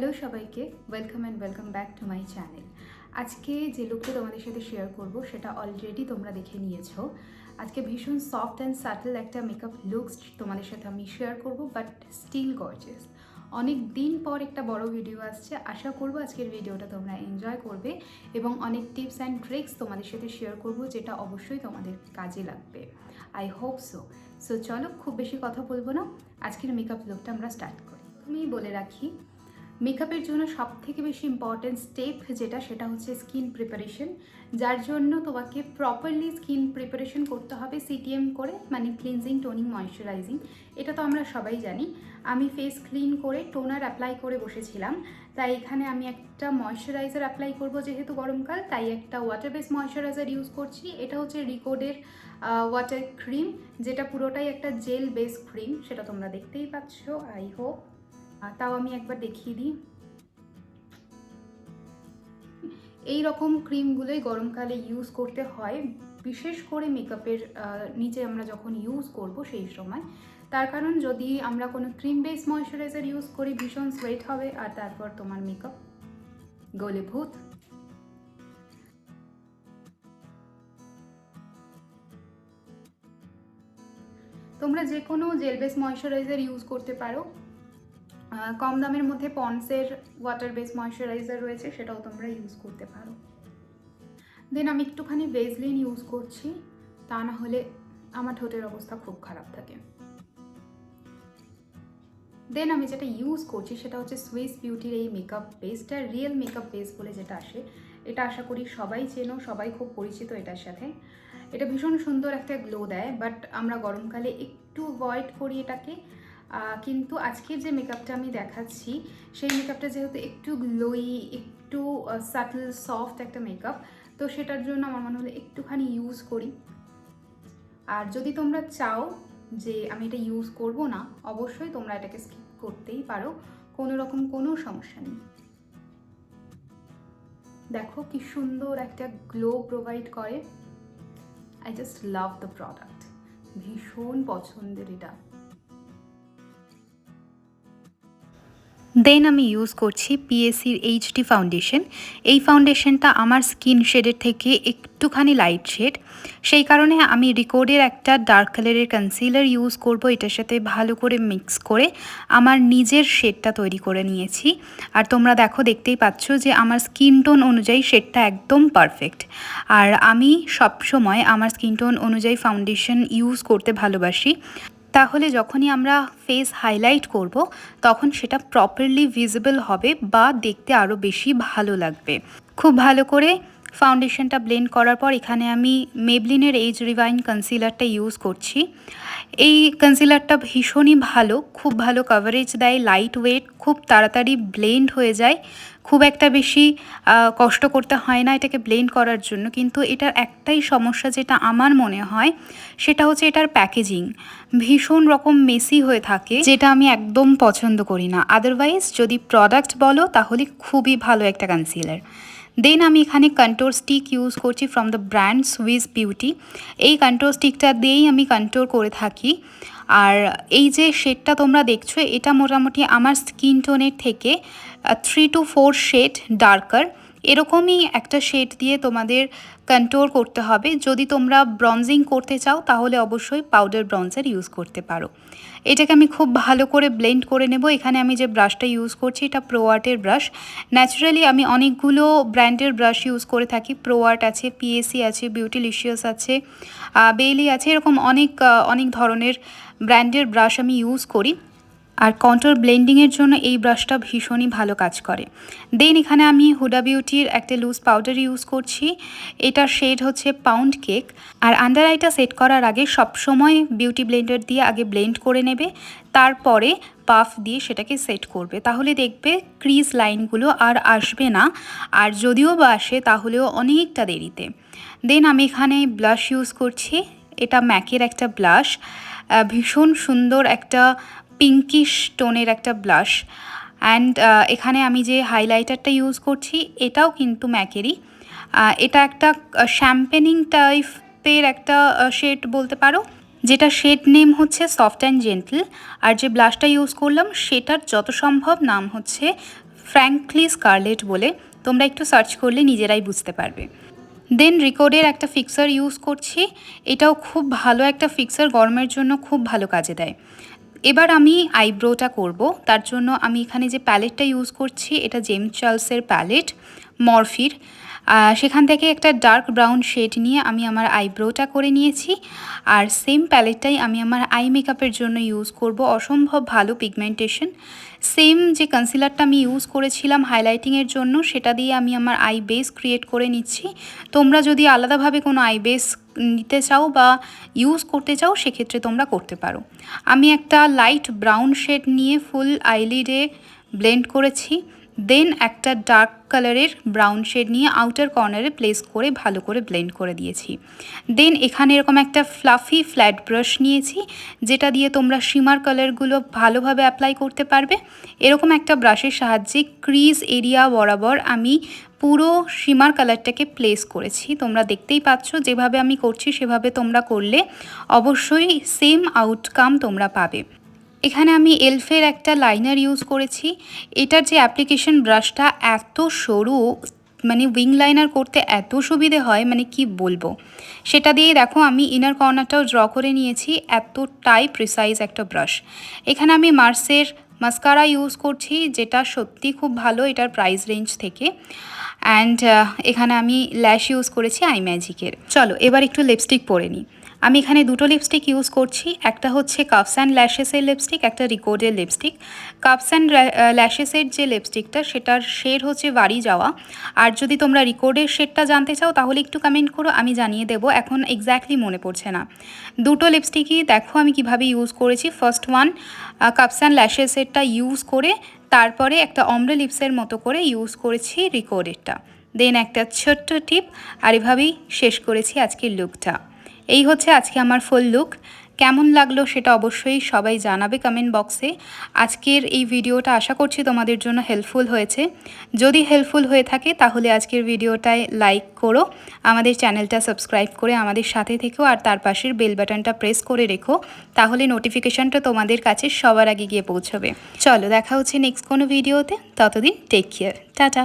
Hello সবাইকে welcome and welcome back to my channel আজকে যে লুকটা তোমাদের সাথে শেয়ার করব, সেটা অলরেডি তোমরা দেখে নিয়েছো। আজকে ভীষণ সফট অ্যান্ড সাটল একটা মেকআপ লুকস তোমাদের সাথে আমি শেয়ার করব বাট স্টিল গর্জেস অনেক দিন পর একটা বড় ভিডিও আসছে, আশা করব আজকের ভিডিওটা তোমরা এনজয় করবে এবং অনেক টিপস অ্যান্ড ট্রিক্স তোমাদের সাথে শেয়ার করব, যেটা অবশ্যই তোমাদের কাজে লাগবে। আই হোপ সো সো চলো, খুব বেশি কথা বলব না। আজকের মেকআপ লুকটা আমরা স্টার্ট করি। প্রথমেই বলে রাখি মেকআপের জন্য সব থেকে বেশি ইম্পর্ট্যান্ট স্টেপ যেটা সেটা হচ্ছে স্কিন প্রিপারেশন যার জন্য তোমাকে প্রপারলি স্কিন প্রিপারেশন করতে হবে সিটিএম করে মানে ক্লিনজিং টোনিং ময়শ্চারাইজিং এটা তো আমরা সবাই জানি। আমি ফেস ক্লিন করে টোনার অ্যাপ্লাই করে বসেছিলাম, তাই এখানে আমি একটা ময়শ্চারাইজার অ্যাপ্লাই করব যেহেতু গরমকাল, তাই একটা ওয়াটার বেস ময়শ্চারাইজার ইউজ করছি। এটা হচ্ছে রিকোডের ওয়াটার ক্রিম যেটা পুরোটাই একটা জেল বেস ক্রিম সেটা তোমরা দেখতেই পাচ্ছ আই হোপ তাও আমি একবার দেখিয়ে দিই। এই রকম ক্রিমগুলোই গরমকালে ইউজ করতে হয়। বিশেষ করে মেকআপের নিচে আমরা যখন ইউজ করব সেই সময়, তার কারণ যদি আমরা কোনো ক্রিম বেস ময়শ্চারাইজার ইউজ করি, ভীষণ সোয়েট হবে, আর তারপর তোমার মেকআপ গলে ভূত। তোমরা যে কোনো জেল বেস ময়শ্চারাইজার ইউজ করতে পারো। কম দামের মধ্যে পন্সের ওয়াটার বেস ময়শ্চারাইজার রয়েছে, সেটাও তোমরা ইউজ করতে পারো। দেন আমি একটুখানি বেসলিন ইউজ করছি, তা না হলে আমার ঠোঁটের অবস্থা খুব খারাপ থাকে। দেন আমি যেটা ইউজ করছি, সেটা হচ্ছে সুইস বিউটির এই মেকআপ বেসটা রিয়েল মেকআপ বেস বলে যেটা আসে। এটা আশা করি সবাই চেনো, সবাই খুব পরিচিত এটার সাথে। এটা ভীষণ সুন্দর একটা গ্লো দেয় বাট আমরা গরমকালে একটু অ্যাভয়েড করি এটাকে। কিন্তু আজকের যে মেকআপটা আমি দেখাচ্ছি, সেই মেকআপটা যেহেতু একটু গ্লোই একটু সাটল সফট একটা মেকআপ তো সেটার জন্য আমার মনে হলো একটুখানি ইউজ করি। আর যদি তোমরা চাও যে আমি এটা ইউজ করব না, অবশ্যই তোমরা এটাকে স্কিপ করতেই পারো, কোনো রকম কোনো সমস্যা নেই। দেখো কি সুন্দর একটা গ্লো প্রোভাইড করে। I just love the product ভীষণ পছন্দের এটা। দেন আমি ইউজ করছি পিএসির এইচডি ফাউন্ডেশন এই ফাউন্ডেশনটা আমার স্কিন শেডের থেকে একটুখানি লাইট শেড সেই কারণে আমি রিকোডের একটা ডার্ক কালারের কনসিলার ইউজ করব, এটার সাথে ভালো করে মিক্স করে আমার নিজের শেডটা তৈরি করে নিয়েছি। আর তোমরা দেখো, দেখতেই পাচ্ছ যে আমার স্কিন টোন অনুযায়ী শেডটা একদম পারফেক্ট আর আমি সবসময় আমার স্কিন টোন অনুযায়ী ফাউন্ডেশন ইউজ করতে ভালোবাসি। তাহলে যখনই আমরা ফেস হাইলাইট করব, তখন সেটা প্রপারলি ভিজিবল হবে বা দেখতে আরও বেশি ভালো লাগবে। খুব ভালো করে ফাউন্ডেশনটা ব্লেন্ড করার পর এখানে আমি মেবলিনের এইজ রিভাইন কনসিলারটা ইউজ করছি। এই কনসিলারটা ভীষণই ভালো, খুব ভালো কভারেজ দেয় লাইট ওয়েট খুব তাড়াতাড়ি ব্লেন্ড হয়ে যায়। খুব একটা বেশি কষ্ট করতে হয় না এটাকে ব্লেন্ড করার জন্য। কিন্তু এটার একটাই সমস্যা যেটা আমার মনে হয়, সেটা হচ্ছে এটার প্যাকেজিং ভীষণ রকম মেসি হয়ে থাকে, যেটা আমি একদম পছন্দ করি না। আদারওয়াইজ যদি প্রোডাক্ট বলো তাহলে খুবই ভালো একটা কনসিলার দেন আমি এখানে কন্ট্রোর স্টিক ইউজ করছি from the brand Swiss Beauty এই কন্ট্রোর স্টিকটা দিয়েই আমি কন্ট্রোল করে থাকি। আর এই যে শেডটা তোমরা দেখছ, এটা মোটামুটি আমার স্কিন টোনের থেকে three to four shade darker এরকমই একটা শেড দিয়ে তোমাদের কন্ট্রোল করতে হবে। যদি তোমরা ব্রঞ্জিং করতে চাও, তাহলে অবশ্যই পাউডার ব্রঞ্জার ইউজ করতে পারো। এটাকে আমি খুব ভালো করে ব্লেন্ড করে নেব। এখানে আমি যে ব্রাশটা ইউজ করছি, এটা প্রোয়ার্টের ব্রাশ ন্যাচারালি আমি অনেকগুলো ব্র্যান্ডের ব্রাশ ইউজ করে থাকি। প্রোয়ার্ট আছে পিএসি আছে বিউটিলিশিয়াস আছে বেইলি আছে, এরকম অনেক অনেক ধরনের ব্র্যান্ডের ব্রাশ আমি ইউজ করি। আর কন্ট্রোল ব্লেন্ডিংয়ের জন্য এই ব্রাশটা ভীষণই ভালো কাজ করে। দেন এখানে আমি হুডা বিউটির একটা লুজ পাউডার ইউজ করছি। এটার শেড হচ্ছে পাউন্ড কেক আর আন্ডার আইটা সেট করার আগে সবসময় বিউটি ব্লেন্ডার দিয়ে আগে ব্লেন্ড করে নেবে। তারপরে পাফ দিয়ে সেটাকে সেট করবে। তাহলে দেখবে ক্রিজ লাইনগুলো আর আসবে না। আর যদিও বা আসে, তাহলেও অনেকটা দেরিতে। দেন আমি এখানে ব্লাশ ইউজ করছি। এটা ম্যাকের একটা ব্লাশ ভীষণ সুন্দর একটা পিঙ্কিশ টোনের একটা ব্লাশ অ্যান্ড এখানে আমি যে হাইলাইটারটা ইউজ করছি, এটাও কিন্তু ম্যাকেরই এটা একটা শ্যাম্পেনিং টাইপের একটা শেড বলতে পারো, যেটা শেড নেম হচ্ছে সফট অ্যান্ড জেন্টল আর যে ব্লাশটা ইউজ করলাম, সেটার যত সম্ভব নাম হচ্ছে ফ্র্যাঙ্কলি স্কারলেট বলে। তোমরা একটু সার্চ করলে নিজেরাই বুঝতে পারবে। দেন রিকোডের একটা ফিক্সার ইউজ করছি। এটাও খুব ভালো একটা ফিক্সার গরমের জন্য খুব ভালো কাজে দেয়। এবার আমি আইব্রোটা করব। তার জন্য আমি এখানে যে প্যালেটটা ইউজ করছি, এটা জেমস চার্লসের প্যালেট, মরফির। সেখান থেকে একটা ডার্ক ব্রাউন শেড নিয়ে আমি আমার আইব্রোটা করে নিয়েছি। আর সেম প্যালেটটাই আমি আমার আই মেকআপের জন্য ইউজ করব। অসম্ভব ভালো পিগমেন্টেশন সেম যে কনসিলারটা আমি ইউজ করেছিলাম হাইলাইটিংয়ের জন্য, সেটা দিয়ে আমি আমার আই বেস ক্রিয়েট করে নিচ্ছি। তোমরা যদি আলাদাভাবে কোনো আই বেস নিতে চাও বা ইউজ করতে চাও, সেক্ষেত্রে তোমরা করতে পারো। আমি একটা লাইট ব্রাউন শেড নিয়ে ফুল আইলিডে ব্লেন্ড করেছি। দেন একটা ডার্ক কালারের ব্রাউন শেড নিয়ে আউটার কর্নারে প্লেস করে ভালো করে ব্লেন্ড করে দিয়েছি। দেন এখানে এরকম একটা ফ্লাফি ফ্ল্যাট ব্রাশ নিয়েছি, যেটা দিয়ে তোমরা শিমার কালারগুলো ভালোভাবে অ্যাপ্লাই করতে পারবে। এরকম একটা ব্রাশের সাহায্যে ক্রিজ এরিয়া বরাবর আমি পুরো শিমার কালারটাকে প্লেস করেছি। তোমরা দেখতেই পাচ্ছ, যেভাবে আমি করছি সেভাবে তোমরা করলে অবশ্যই সেম আউটকাম তোমরা পাবে। এখানে আমি এলফের একটা লাইনার ইউজ করেছি। এটার যে অ্যাপ্লিকেশন ব্রাশটা এত সরু মানে উইং লাইনার করতে এত সুবিধে হয় মানে কি বলব? সেটা দিয়ে দেখো আমি ইনার কর্নারটাও ড্র করে নিয়েছি, এতটাই প্রিসাইজ একটা ব্রাশ এখানে আমি মার্সের মাস্কারা ইউজ করছি, যেটা সত্যি খুব ভালো, এটার প্রাইস রেঞ্জ থেকে। অ্যান্ড এখানে আমি ল্যাশ ইউজ করেছি আই ম্যাজিকের চলো, এবার একটু লিপস্টিক পরে নিই। আমি এখানে দুটো লিপস্টিক ইউজ করছি। একটা হচ্ছে কাপস অ্যান্ড ল্যাশেসের লিপস্টিক একটা রিকোডের লিপস্টিক কাপস অ্যান্ড ল্যাশেসের যে লিপস্টিকটা সেটার শেড হচ্ছে বাড়ি যাওয়া। আর যদি তোমরা রিকোডের শেডটা জানতে চাও, তাহলে একটু কমেন্ট করো, আমি জানিয়ে দেবো। এখন এক্স্যাক্টলি মনে পড়ছে না। দুটো লিপস্টিকই দেখো আমি কীভাবে ইউজ করেছি। ফার্স্ট ওয়ান কাপস অ্যান্ড ল্যাশেসেরটা ইউজ করে, তারপরে একটা অমরে লিপসের মতো করে ইউজ করেছি রিকোডেরটা দেন একটা ছোট্ট টিপ আর এভাবেই শেষ করেছি আজকের লুকটা এই হচ্ছে আজকে আমার ফুল লুক কেমন লাগল সেটা অবশ্যই সবাই জানাবে কমেন্ট বক্সে আজকের এই ভিডিওটা আশা করছি তোমাদের জন্য হেল্পফুল হয়েছে। যদি হেল্পফুল হয়ে থাকে তাহলে আজকের ভিডিওটায় লাইক করো। আমাদের চ্যানেলটা সাবস্ক্রাইব করে আমাদের সাথে থেকেও আর তার পাশের বেল বাটনটা প্রেস করে রেখো। তাহলে নোটিফিকেশনটা তোমাদের কাছে সবার আগে গিয়ে পৌঁছবে। চলো দেখা হচ্ছে নেক্সট কোনো ভিডিওতে। ততদিন টেক কেয়ার টাটা।